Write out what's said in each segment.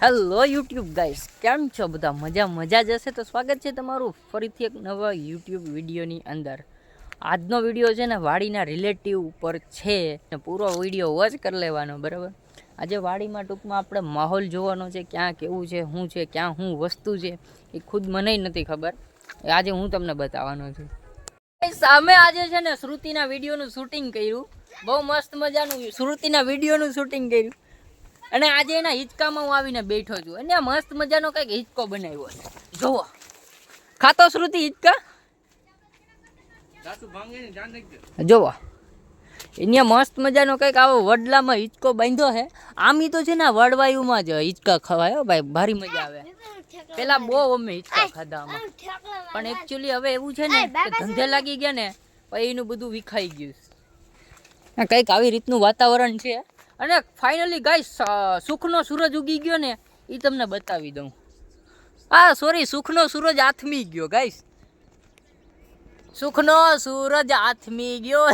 Hello YouTube guys કેમ છો બધા? મજા મજા જશે તો સ્વાગત છે તમારું ફરીથી એક નવા યુટ્યુબ વિડીયોની અંદર. આજનો વીડિયો છે ને વાડીના રિલેટિવ ઉપર છે. ને પૂરો વીડિયો વોચ કરી લેવાનો, બરાબર? આજે વાડીમાં ટૂંકમાં આપણે માહોલ જોવાનો છે, ક્યાં કેવું છે, શું છે, ક્યાં શું વસ્તુ છે, એ ખુદ મને નથી ખબર. એ આજે હું તમને બતાવવાનો છું. સામે આજે છે ને શ્રુતિના વિડીયોનું શૂટિંગ કર્યું. બહુ મસ્ત મજાનું શ્રુતિના વિડીયોનું શૂટિંગ કર્યું. અને આજે એના હિંચકામાં હું આવીને બેઠો છું. અને મસ્ત મજાનો કંઈક હિંચકો બનાવ્યો છે. જુઓ. ખાતો શ્રુતિ હિંચકા? જુઓ. એને મસ્ત મજાનો કંઈક આવો વડલામાં હિંચકો બાંધ્યો છે. આમ તો છે ને વડવાયુમાં જ હિંચકા ખવાયો હો ભાઈ. ભારી મજા આવે. પેલા બહુ અમે હિંચકા ખાધા આમાં. પણ એકચ્યુઅલી હવે એવું છે ને કે ધંધે લાગી ગયા ને પછી એનું બધું વિખાઈ ગયું કંઈક આવી રીતનું વાતાવરણ છે. અને ફાઇનલી ગાઈસ સુખનો સૂરજ ઉગી ગયો ને એ તમને બતાવી દઉં. હા સોરી સુખનો સૂરજ આથમી ગયો ગાઈસ સુખનો સૂરજ આથમી ગયો.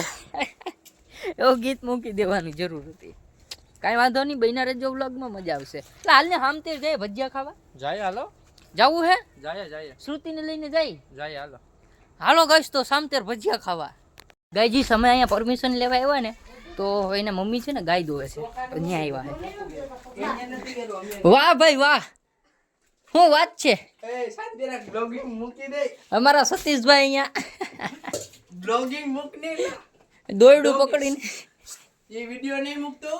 એવું ગીત મૂકી દેવાની જરૂર હતી. કાંઈ વાંધો નહીં બહેના રહેજો વ્લોગમાં મજા આવશે. એટલે હાલને હામતે જાય ભજીયા ખાવા. જાય હાલો. જવું હે? જાય જાય. શ્રુતિને લઈને જાય. જાય હાલો. હાલો ગાઈશ તો સામતેર ભજીયા ખાવા. ગાયજી સમય અહીંયા પરમિશન લેવા આવ્યા ને? તો એના મમ્મી છે ને ગાય દોવે છે. ત્યાં આવ્યા વાહ ભાઈ વાહ. શું વાત છે? અમારા સતીશભાઈ અહીંયા. બ્લોગિંગ મૂકને દોરડું પકડીને. એ વિડિયો નહીં મૂકતો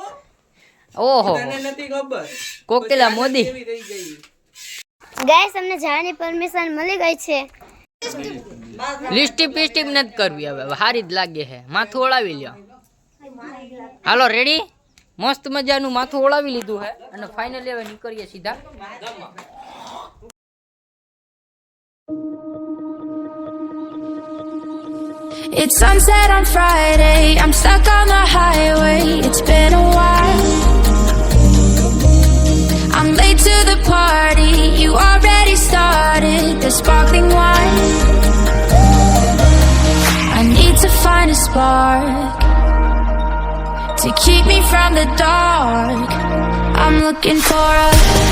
ઓહો. તને નથી ખબર કોકિલા મોદી. ગાઈસ અમને જવાની પરમિશન મળી ગઈ છે. લિસ્ટી પિસ્ટીપ નથી કરવી હવે. સારી જ લાગે છે માથું ઓળાવી લ્યો. હાલો રેડી મસ્ત મજાનું માથું ઓળાવી લીધું હે અને ફાઇનલી હવે નીકળીએ સીધા It's sunset on Friday. I'm stuck on the highway. It's been a while. I'm late to the party. You already started the sparkling wine. I need to find a spark to keep me from the dark. I'm looking for a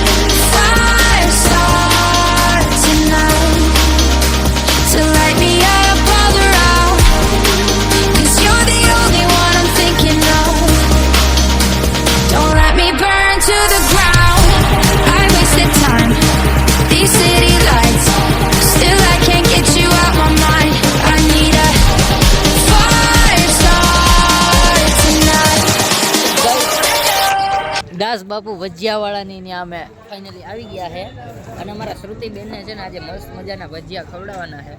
દાસ બાપુ ભજીયાવાળાની ત્યાં અમે finally આવી ગયા છે. અને અમારા શ્રુતિ બેનને છે ને આજે મસ્ત મજાના ભજીયા ખવડાવવાના છે.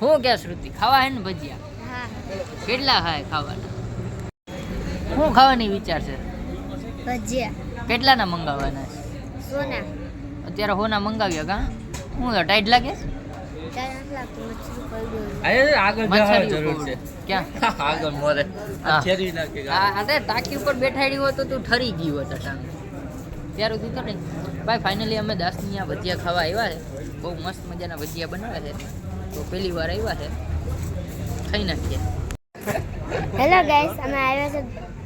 હું કે શ્રુતિ ખાવા હે ને ભજીયા? હા. કેટલા ખાય ખાવાના? શું ખાવાની વિચાર છે? ભજીયા. કેટલાના મંગાવવાના છે? સોના. અત્યારે હોના મંગાવ્યા કા? હું ટાઈટ લાગે અરે આગળ જવા મચ્છરી જરૂર છે. ક્યાં? આગળ મોરે. હા. ફેરવી નાખે આ અરે ટાંકી ઉપર બેઠાડી હોય તો તું ઠરી ગયું હોત ત્યાર સુધી તો નહીં. ભાઈ ફાઇનલી અમે દાસની આ ભજીયા ખાવા આવ્યા છે. બહુ મસ્ત મજાના ભજીયા બનાવ્યા છે. તો પહેલી વાર આવ્યા છે. ખાઈ નાખીએ. હેલો ગાઈસ અમે આવ્યા છે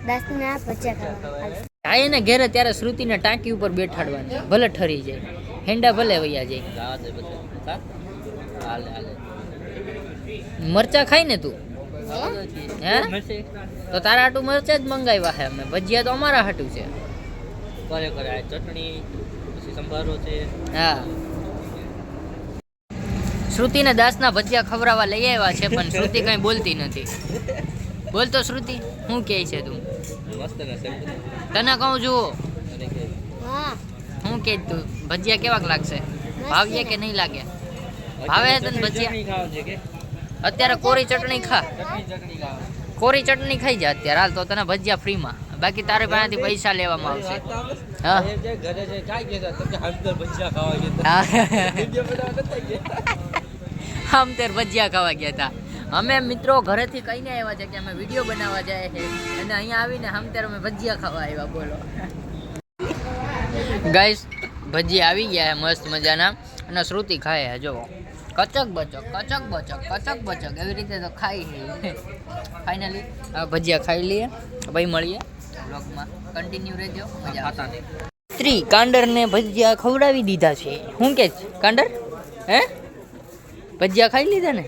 દસના ભજીયા ખાવા. આવીને ઘેરે ત્યારે શ્રુતિને ટાંકી ઉપર બેઠાડવાની. ભલે ઠરી જાય. હેંડા ભલે વૈયા જાય મરચા ખાઈ ને તું? હે? તો તારા હાટું મરચા જ મંગાવ્યા છે અમે ભજીયા તો અમારા હાટું છે. કરે કરે. આ ચટણી પછી સંભારો છે. હા. શ્રુતિને દાસના ભજીયા ખવડાવવા લઈ આવ્યા છે પણ શ્રુતિ કઈ બોલતી નથી. બોલતો શ્રુતિ શું કહે છે તું? તને કહું જુઓ કે હા કે તું ભજીયા કેવાક લાગશે? ભાવ્યા કે નહીં લાગે? ભાવે તને ભજીયા? અત્યારે કોરી ચટણી ખા. કોરી ચટણી ખાઈ જા અત્યારે હાલ તો તને ભજીયા ફ્રીમાં. બાકી તારે પાસેથી પૈસા લેવામાં આવશે. આમ તેર ભજીયા ખાવા ગયા હતા. અમે મિત્રો ઘરેથી કહીને આવ્યા છે કે અમે વીડિયો બનાવવા જાય છે. અને અહીંયા આવીને હમતેર અમે ભજીયા ખાવા આવ્યા બોલો. ગાઈસ ભજીયા આવી ગયા છે મસ્ત મજાના. અને શ્રુતિ ખાય જો કચક બચક કચક બચક કચક બચક. એવી રીતે તો ખાઈ ફાઇનલી ભજીયા ખાઈ લઈએ. ભાઈ મળીએ બ્લોગમાં કન્ટિન્યુ રહેજો. મજા હતા સ્ત્રી કાંડરને ભજીયા ખવડાવી દીધા છે. શું કે કાંડર? હે? ભજીયા ખાઈ લીધા ને?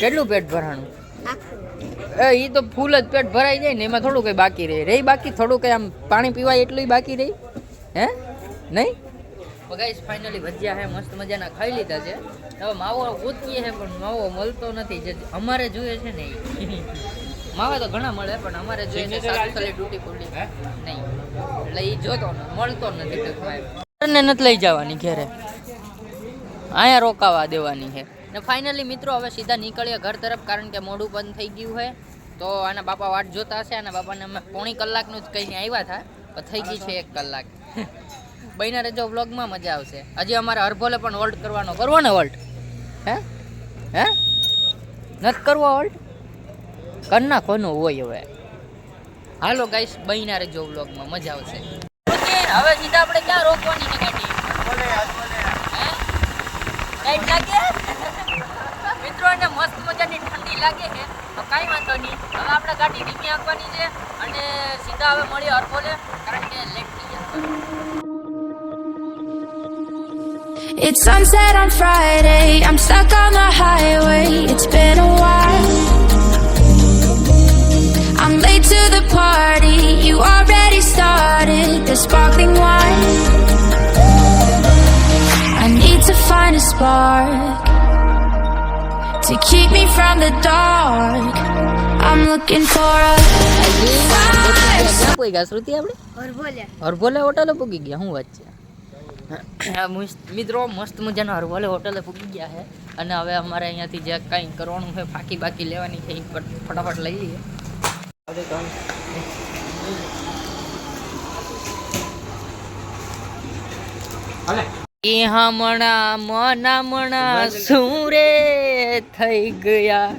કેટલું પેટ ભરાણું? આખું એ તો ફૂલ જ પેટ ભરાઈ જાય ને એમાં થોડું કંઈ બાકી રહે. રહી બાકી? થોડું કંઈ આમ પાણી પીવાય એટલું બાકી રહી? હે? નહીં? ગાઈસ ફાઇનલી ભજીયા હે મસ્ત મજાના ખાઈ લીધા છે. હવે માવો ગોતીએ છે પણ માવો મળતો નથી. જે અમારે જોઈએ છે ને. માવા તો ઘણા મળે પણ અમારે જોઈએ છે સાદી સાલી તૂટી ફૂટી નહીં. એટલે એ જોતો ન- મળતો નથી ને નથી લઈ જવાની ઘેરે. અહીંયા રોકાવા દેવાની છે ને ફાઇનલી મિત્રો હવે સીધા નીકળીએ ઘર તરફ કારણ કે મોઢું બંધ થઈ ગયું છે તો આના બાપા વાટ જોતા હશે આના બાપાને અમે પોણી કલાકનું જ કહીને આવ્યા હતા. પણ થઈ ગઈ છે એક કલાક. બહીના રજો વ્લોગમાં મજા આવશે. હજી અમારે હરભોલે પણ હોલ્ડ કરવાનો. કરવો ને હોલ્ડ હે? હે? નથી કરવો હોલ્ડ કર નાખવાનું હોય હવે. હાલો ગાઈસ બહીના રજો વ્લોગમાં મજા આવશે. હવે સીધા આપણે ક્યાં રોકવાની છે મિત્રોને મસ્ત મજાની ઠંડી લાગે છે. તો કાંઈ વાંધો નહીં હવે આપણે ગાડી ધીમી આંકવાની છે અને સીધા હવે મળીએ હરખોલે કારણ કે લેટ થઈ ગયા It's sunset on Friday. I'm stuck on the highway. It's been a while. I'm late to the party. You already started the sparkling wine. I need to find a spark to keep me from the dark. I'm looking for a કોઈ ગયા શ્રુતિ આપણે હરભોલે હરભોલે હોટલે પૂગી ગયા હું વાત છે મિત્રો મસ્ત મજાનો હરભોલે હોટલે પૂગી ગયા છે અને હવે અમારે અહીંયાથી જે કંઈ કરવાનું છે ફાકી બાકી લેવાની છે ફટાફટ લઈ લઈએ એ હમણાં મનામણા. સુરે થઈ ગયા.